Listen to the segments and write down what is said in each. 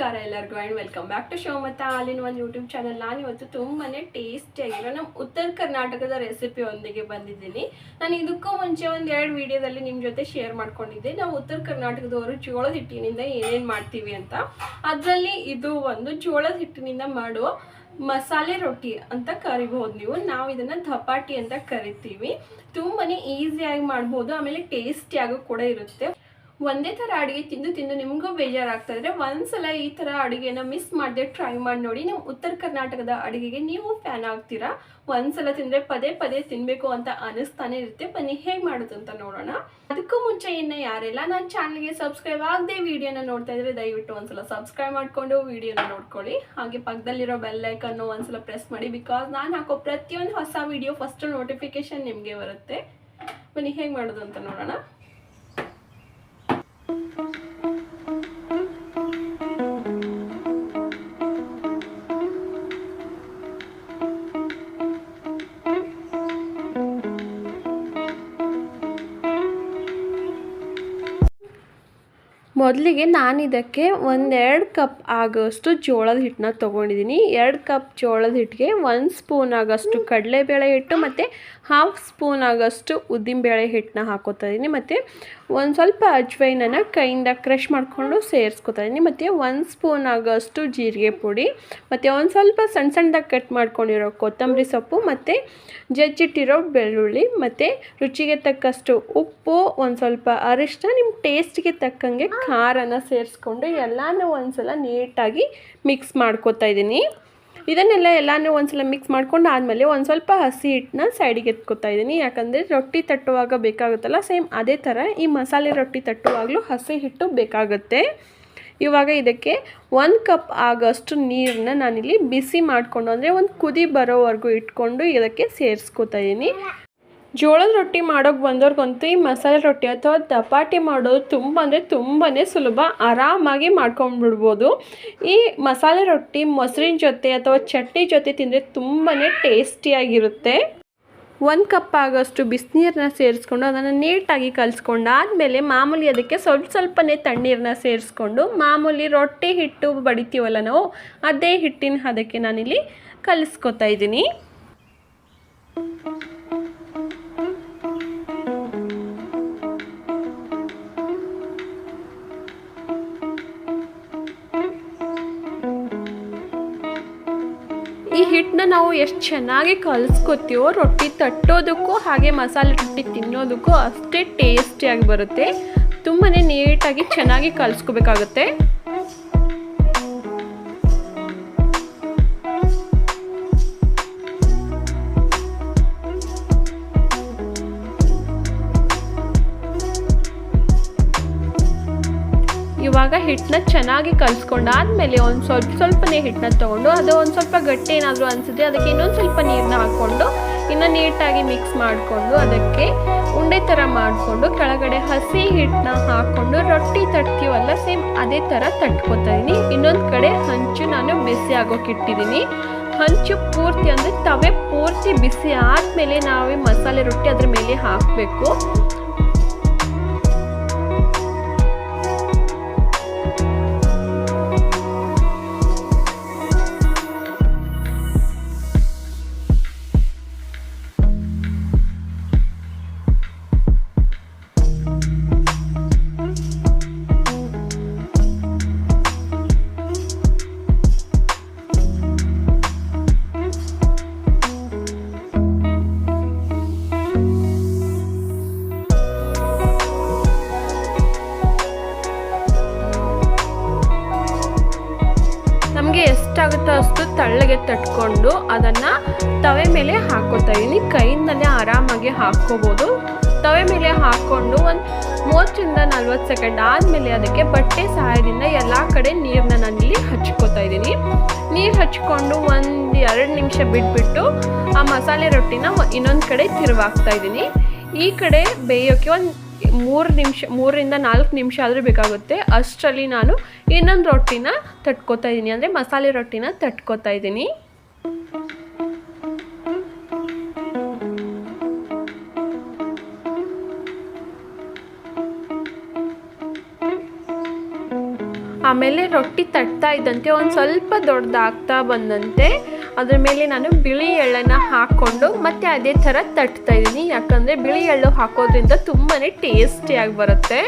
ನಮಸ್ಕಾರ ಎಲ್ಲರಿಗೂ and welcome back to show ಮತ್ತು ಹಾಲಿನ ಒಂದು ಯೂಟ್ಯೂಬ್ ಚಾನಲ್ ನಾನು ಇವತ್ತು ತುಂಬಾ ಟೇಸ್ಟಿಯಾಗಿರೋ ನಮ್ಮ ಉತ್ತರ ಕರ್ನಾಟಕದ ರೆಸಿಪಿ ಒಂದಿಗೆ ಬಂದಿದ್ದೀನಿ. ನಾನು ಇದಕ್ಕೂ ಮುಂಚೆ ಒಂದು ಎರಡು ವಿಡಿಯೋದಲ್ಲಿ ನಿಮ್ಮ ಜೊತೆ ಶೇರ್ ಮಾಡ್ಕೊಂಡಿದ್ದೆ. ನಾವು ಉತ್ತರ ಕರ್ನಾಟಕದವರು ಜೋಳದ ಹಿಟ್ಟಿನಿಂದ ಏನೇನು ಮಾಡ್ತೀವಿ ಅಂತ. ಅದರಲ್ಲಿ ಇದು ಒಂದು ಜೋಳದ ಹಿಟ್ಟಿನಿಂದ ಮಾಡುವ ಮಸಾಲೆ ರೊಟ್ಟಿ ಅಂತ ಕರಿಬಹುದು ನೀವು. ನಾವು ಇದನ್ನ ಧಪಾಟಿ ಅಂತ ಕರಿತೀವಿ. ತುಂಬಾನೇ ಈಸಿಯಾಗಿ ಮಾಡ್ಬೋದು. ಆಮೇಲೆ ಟೇಸ್ಟಿಯಾಗೂ ಕೂಡ ಇರುತ್ತೆ. ಒಂದೇ ಥರ ಅಡುಗೆ ತಿಂದು ತಿಂದು ನಿಮಗೂ ಬೇಜಾರಾಗ್ತಾ ಇದ್ರೆ ಒಂದ್ಸಲ ಈ ಥರ ಅಡುಗೆನ ಮಿಸ್ ಮಾಡದೆ ಟ್ರೈ ಮಾಡಿ ನೋಡಿ. ನೀವು ಉತ್ತರ ಕರ್ನಾಟಕದ ಅಡುಗೆಗೆ ನೀವು ಫ್ಯಾನ್ ಆಗ್ತೀರಾ? ಒಂದ್ಸಲ ತಿಂದರೆ ಪದೇ ಪದೇ ತಿನ್ನಬೇಕು ಅಂತ ಅನಿಸ್ತಾನೆ ಇರುತ್ತೆ. ಬನ್ನಿ, ಹೇಗೆ ಮಾಡೋದು ಅಂತ ನೋಡೋಣ. ಅದಕ್ಕೂ ಮುಂಚೆ ಇನ್ನು ಯಾರೆಲ್ಲ ನನ್ನ ಚಾನಲ್ಗೆ ಸಬ್ಸ್ಕ್ರೈಬ್ ಆಗದೆ ವಿಡಿಯೋನ ನೋಡ್ತಾ ಇದ್ರೆ ದಯವಿಟ್ಟು ಒಂದ್ಸಲ ಸಬ್ಸ್ಕ್ರೈಬ್ ಮಾಡ್ಕೊಂಡು ವಿಡಿಯೋನ ನೋಡ್ಕೊಳ್ಳಿ. ಹಾಗೆ ಪಕ್ಕದಲ್ಲಿರೋ ಬೆಲ್ ಐಕನ್ನು ಒಂದ್ಸಲ ಪ್ರೆಸ್ ಮಾಡಿ ಬಿಕಾಸ್ ನಾನು ಹಾಕೋ ಪ್ರತಿಯೊಂದು ಹೊಸ ವಿಡಿಯೋ ಫಸ್ಟ್ ನೋಟಿಫಿಕೇಶನ್ ನಿಮಗೆ ಬರುತ್ತೆ. ಬನ್ನಿ, ಹೇಗೆ ಮಾಡೋದು ಅಂತ ನೋಡೋಣ. ಮೊದಲಿಗೆ ನಾನು ಇದಕ್ಕೆ ಒಂದೆರಡು ಕಪ್ ಆಗೋಷ್ಟು ಜೋಳದ ಹಿಟ್ಟನ್ನ ತೊಗೊಂಡಿದ್ದೀನಿ. ಎರಡು ಕಪ್ ಜೋಳದ ಹಿಟ್ಟಿಗೆ ಒಂದು ಸ್ಪೂನ್ ಆಗೋಷ್ಟು ಕಡಲೆಬೇಳೆ ಹಿಟ್ಟು ಮತ್ತು ಹಾಫ್ ಸ್ಪೂನ್ ಆಗೋಷ್ಟು ಉದ್ದಿನಬೇಳೆ ಹಿಟ್ಟನ್ನ ಹಾಕೋತಾ ಇದ್ದೀನಿ. ಮತ್ತು ಒಂದು ಸ್ವಲ್ಪ ಅಜ್ವೈನನ್ನು ಕೈಯಿಂದ ಕ್ರಷ್ ಮಾಡಿಕೊಂಡು ಸೇರಿಸ್ಕೊತಾ ಇದ್ದೀನಿ ಮತ್ತು ಒಂದು ಸ್ಪೂನ್ ಆಗೋಷ್ಟು ಜೀರಿಗೆ ಪುಡಿ, ಮತ್ತು ಒಂದು ಸ್ವಲ್ಪ ಸಣ್ಣ ಸಣ್ಣದಾಗಿ ಕಟ್ ಮಾಡ್ಕೊಂಡಿರೋ ಕೊತ್ತಂಬರಿ ಸೊಪ್ಪು, ಮತ್ತು ಜಜ್ಜಿಟ್ಟಿರೋ ಬೆಳ್ಳುಳ್ಳಿ, ಮತ್ತು ರುಚಿಗೆ ತಕ್ಕಷ್ಟು ಉಪ್ಪು, ಒಂದು ಸ್ವಲ್ಪ ಅರಿಶಿನ ನಿಮ್ಮ ಟೇಸ್ಟ್ಗೆ ತಕ್ಕಂಗೆ ಖಾರನ ಸೇರಿಸ್ಕೊಂಡು ಎಲ್ಲನೂ ಒಂದ್ಸಲ ನೀಟಾಗಿ ಮಿಕ್ಸ್ ಮಾಡ್ಕೊತಾ ಇದ್ದೀನಿ ಇದನ್ನೆಲ್ಲ ಎಲ್ಲನೂ ಒಂದ್ಸಲ ಮಿಕ್ಸ್ ಮಾಡ್ಕೊಂಡು ಆದಮೇಲೆ ಒಂದು ಸ್ವಲ್ಪ ಹಸಿ ಹಿಟ್ಟನ್ನ ಸೈಡಿಗೆ ಎತ್ಕೊತಾ ಇದ್ದೀನಿ ಯಾಕಂದರೆ ರೊಟ್ಟಿ ತಟ್ಟುವಾಗ ಬೇಕಾಗುತ್ತಲ್ಲ ಸೇಮ್ ಅದೇ ಥರ ಈ ಮಸಾಲೆ ರೊಟ್ಟಿ ತಟ್ಟುವಾಗಲೂ ಹಸಿ ಹಿಟ್ಟು ಬೇಕಾಗುತ್ತೆ. ಇವಾಗ ಇದಕ್ಕೆ ಒಂದು ಕಪ್ ಆಗೋಷ್ಟು ನೀರನ್ನ ನಾನಿಲ್ಲಿ ಬಿಸಿ ಮಾಡಿಕೊಂಡು, ಅಂದರೆ ಒಂದು ಕುದಿ ಬರೋವರೆಗೂ ಇಟ್ಕೊಂಡು ಇದಕ್ಕೆ ಸೇರಿಸ್ಕೊತಾ ಇದ್ದೀನಿ ಜೋಳದ ರೊಟ್ಟಿ ಮಾಡೋಕ್ಕೆ ಬಂದವ್ರಿಗಂತೂ ಈ ಮಸಾಲೆ ರೊಟ್ಟಿ ಅಥವಾ ದಪಾಟಿ ಮಾಡೋದು ತುಂಬ ಅಂದರೆ ತುಂಬಾ ಸುಲಭ. ಆರಾಮಾಗಿ ಮಾಡ್ಕೊಂಡ್ಬಿಡ್ಬೋದು. ಈ ಮಸಾಲೆ ರೊಟ್ಟಿ ಮೊಸರಿನ ಜೊತೆ ಅಥವಾ ಚಟ್ನಿ ಜೊತೆ ತಿಂದರೆ ತುಂಬಾ ಟೇಸ್ಟಿಯಾಗಿರುತ್ತೆ ಒಂದು ಕಪ್ ಆಗೋಷ್ಟು ಬಿಸಿನೀರನ್ನ ಸೇರಿಸ್ಕೊಂಡು ಅದನ್ನು ನೀಟಾಗಿ ಕಲಿಸ್ಕೊಂಡು ಆದಮೇಲೆ ಮಾಮೂಲಿ ಅದಕ್ಕೆ ಸ್ವಲ್ಪ ಸ್ವಲ್ಪನೇ ತಣ್ಣೀರನ್ನ ಸೇರಿಸ್ಕೊಂಡು ಮಾಮೂಲಿ ರೊಟ್ಟಿ ಹಿಟ್ಟು ಬಡಿತೀವಲ್ಲ ನಾವು, ಅದೇ ಹಿಟ್ಟಿನ ಅದಕ್ಕೆ ನಾನಿಲ್ಲಿ ಕಲಿಸ್ಕೊತಾ ಇದ್ದೀನಿ. ಈ ಹಿಟ್ಟನ್ನ ನಾವು ಎಷ್ಟು ಚೆನ್ನಾಗಿ ಕಲಿಸ್ಕೊತೀವೋ, ರೊಟ್ಟಿ ತಟ್ಟೋದಕ್ಕೂ ಹಾಗೆ ಮಸಾಲೆ ರೊಟ್ಟಿ ತಿನ್ನೋದಕ್ಕೂ ಅಷ್ಟೇ ಟೇಸ್ಟಿಯಾಗಿ ಬರುತ್ತೆ. ತುಂಬಾ ನೀಟಾಗಿ ಚೆನ್ನಾಗಿ ಕಲಿಸ್ಕೋಬೇಕಾಗುತ್ತೆ. ಇವಾಗ ಹಿಟ್ಟನ್ನ ಚೆನ್ನಾಗಿ ಕಲಿಸ್ಕೊಂಡಾದ್ಮೇಲೆ ಒಂದು ಸ್ವಲ್ಪ ಸ್ವಲ್ಪನೇ ಹಿಟ್ಟನ್ನ ತೊಗೊಂಡು ಅದು ಒಂದು ಸ್ವಲ್ಪ ಗಟ್ಟಿ ಏನಾದರೂ ಅನಿಸಿದ್ರೆ ಅದಕ್ಕೆ ಇನ್ನೊಂದು ಸ್ವಲ್ಪ ನೀರನ್ನ ಹಾಕ್ಕೊಂಡು ಇನ್ನು ನೀಟಾಗಿ ಮಿಕ್ಸ್ ಮಾಡಿಕೊಂಡು ಅದಕ್ಕೆ ಉಂಡೆ ಥರ ಮಾಡಿಕೊಂಡು ಕೆಳಗಡೆ ಹಸಿ ಹಿಟ್ಟನ್ನ ಹಾಕ್ಕೊಂಡು ರೊಟ್ಟಿ ತಟ್ತೀವಲ್ಲ ಸೇಮ್ ಅದೇ ಥರ ತಟ್ಕೋತಾ ಇದ್ದೀನಿ ಇನ್ನೊಂದು ಕಡೆ ಹಂಚು ನಾನು ಬಿಸಿ ಆಗೋಕೆ ಇಟ್ಟಿದ್ದೀನಿ ಹಂಚು ಪೂರ್ತಿ ಅಂದರೆ ತವೆ ಪೂರ್ತಿ ಬಿಸಿ ಆದಮೇಲೆ ನಾವೇ ಮಸಾಲೆ ರೊಟ್ಟಿ ಅದ್ರ ಮೇಲೆ ಹಾಕಬೇಕು. ಎಷ್ಟಾಗುತ್ತೋ ಅಷ್ಟು ತಳ್ಳಗೆ ತಟ್ಕೊಂಡು ಅದನ್ನು ತವೆ ಮೇಲೆ ಹಾಕೋತಾ ಇದ್ದೀನಿ ಕೈಯಿಂದಲೇ ಆರಾಮಾಗಿ ಹಾಕ್ಕೋಬೋದು. ತವೆ ಮೇಲೆ ಹಾಕ್ಕೊಂಡು ಒಂದು ಮೂವತ್ತರಿಂದ ನಲ್ವತ್ತು ಸೆಕೆಂಡ್ ಆದಮೇಲೆ ಅದಕ್ಕೆ ಬಟ್ಟೆ ಸಹಾಯದಿಂದ ಎಲ್ಲ ಕಡೆ ನೀರನ್ನ ನಾನಿಲ್ಲಿ ಹಚ್ಕೋತಾ ಇದ್ದೀನಿ ನೀರು ಹಚ್ಕೊಂಡು ಒಂದು ಎರಡು ನಿಮಿಷ ಬಿಟ್ಬಿಟ್ಟು ಆ ಮಸಾಲೆ ರೊಟ್ಟಿನ ಇನ್ನೊಂದು ಕಡೆ ತಿರುವಾಗ್ತಾ ಇದ್ದೀನಿ ಈ ಕಡೆ ಬೇಯೋಕ್ಕೆ ಒಂದು ಮೂರು ನಿಮಿಷ ಮೂರರಿಂದ ನಾಲ್ಕು ನಿಮಿಷ ಆದರೂ ಬೇಕಾಗುತ್ತೆ. ಅಷ್ಟರಲ್ಲಿ ನಾನು ಇನ್ನೊಂದು ರೊಟ್ಟಿನ ತಟ್ಕೋತಾ ಇದ್ದೀನಿ ಅಂದರೆ ಮಸಾಲೆ ರೊಟ್ಟಿನ ತಟ್ಕೋತಾ ಇದ್ದೀನಿ ಆಮೇಲೆ ರೊಟ್ಟಿ ತಟ್ತಾ ಇದ್ದಂತೆ, ಒಂದು ಸ್ವಲ್ಪ ದೊಡ್ಡದಾಗ್ತಾ ಬಂದಂತೆ. ಅದ್ರ ಮೇಲೆ ನಾನು ಬಿಳಿ ಎಳ್ಳನ್ನು ಹಾಕ್ಕೊಂಡು ಮತ್ತೆ ಅದೇ ಥರ ತಟ್ತಾ ಇದ್ದೀನಿ ಯಾಕಂದರೆ ಬಿಳಿ ಎಳ್ಳು ಹಾಕೋದ್ರಿಂದ ತುಂಬಾ ಟೇಸ್ಟಿಯಾಗಿ ಬರುತ್ತೆ.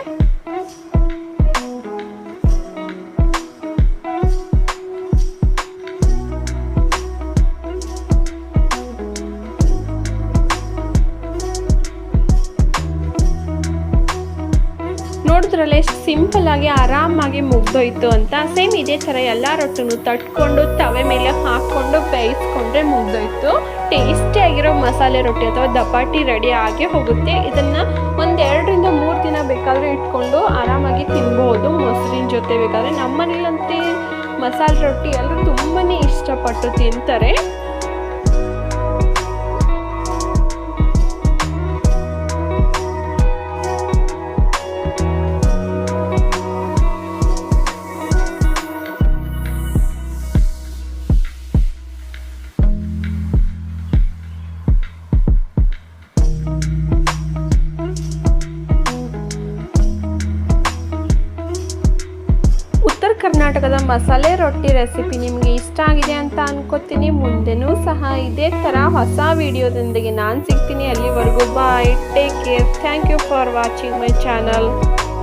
ನೋಡಿದ್ರಲ್ಲ ಎಷ್ಟು ಸಿಂಪಲ್ ಆಗಿ ಆರಾಮಾಗಿ ಮುಗ್ದೋಯ್ತು ಅಂತ. ಸೇಮ್ ಇದೇ ಥರ ಎಲ್ಲ ರೊಟ್ಟಿನೂ ತಟ್ಕೊಂಡು ತವೆ ಮೇಲೆ ಹಾಕ್ಕೊಂಡು ಬೇಯಿಸ್ಕೊಂಡ್ರೆ ಮುಗ್ದೋಯ್ತು. ಟೇಸ್ಟಿಯಾಗಿರೋ ಮಸಾಲೆ ರೊಟ್ಟಿ ಅಥವಾ ದಪಾಟಿ ರೆಡಿ ಆಗಿ ಹೋಗುತ್ತೆ. ಇದನ್ನು ಒಂದೆರಡರಿಂದ ಮೂರು ದಿನ ಬೇಕಾದರೆ ಇಟ್ಕೊಂಡು ಆರಾಮಾಗಿ ತಿನ್ಬೋದು. ಮೊಸರಿನ ಜೊತೆ ಬೇಕಾದರೆ. ನಮ್ಮನೇಲಂತೆ ಮಸಾಲೆ ರೊಟ್ಟಿ ಎಲ್ಲರೂ ತುಂಬಾ ಇಷ್ಟಪಟ್ಟು ತಿಂತಾರೆ. ಕರ್ನಾಟಕದ ಮಸಾಲೆ ರೊಟ್ಟಿ ರೆಸಿಪಿ ನಿಮಗೆ ಇಷ್ಟ ಆಗಿದೆ ಅಂತ ಅನ್ಕೋತೀನಿ. ಮುಂದೆನೂ ಸಹ ಇದೇ ಥರ ಹೊಸ ವಿಡಿಯೋದೊಂದಿಗೆ ನಾನು ಸಿಗ್ತೀನಿ. ಅಲ್ಲಿವರೆಗೂ bye take care thank you for watching my channel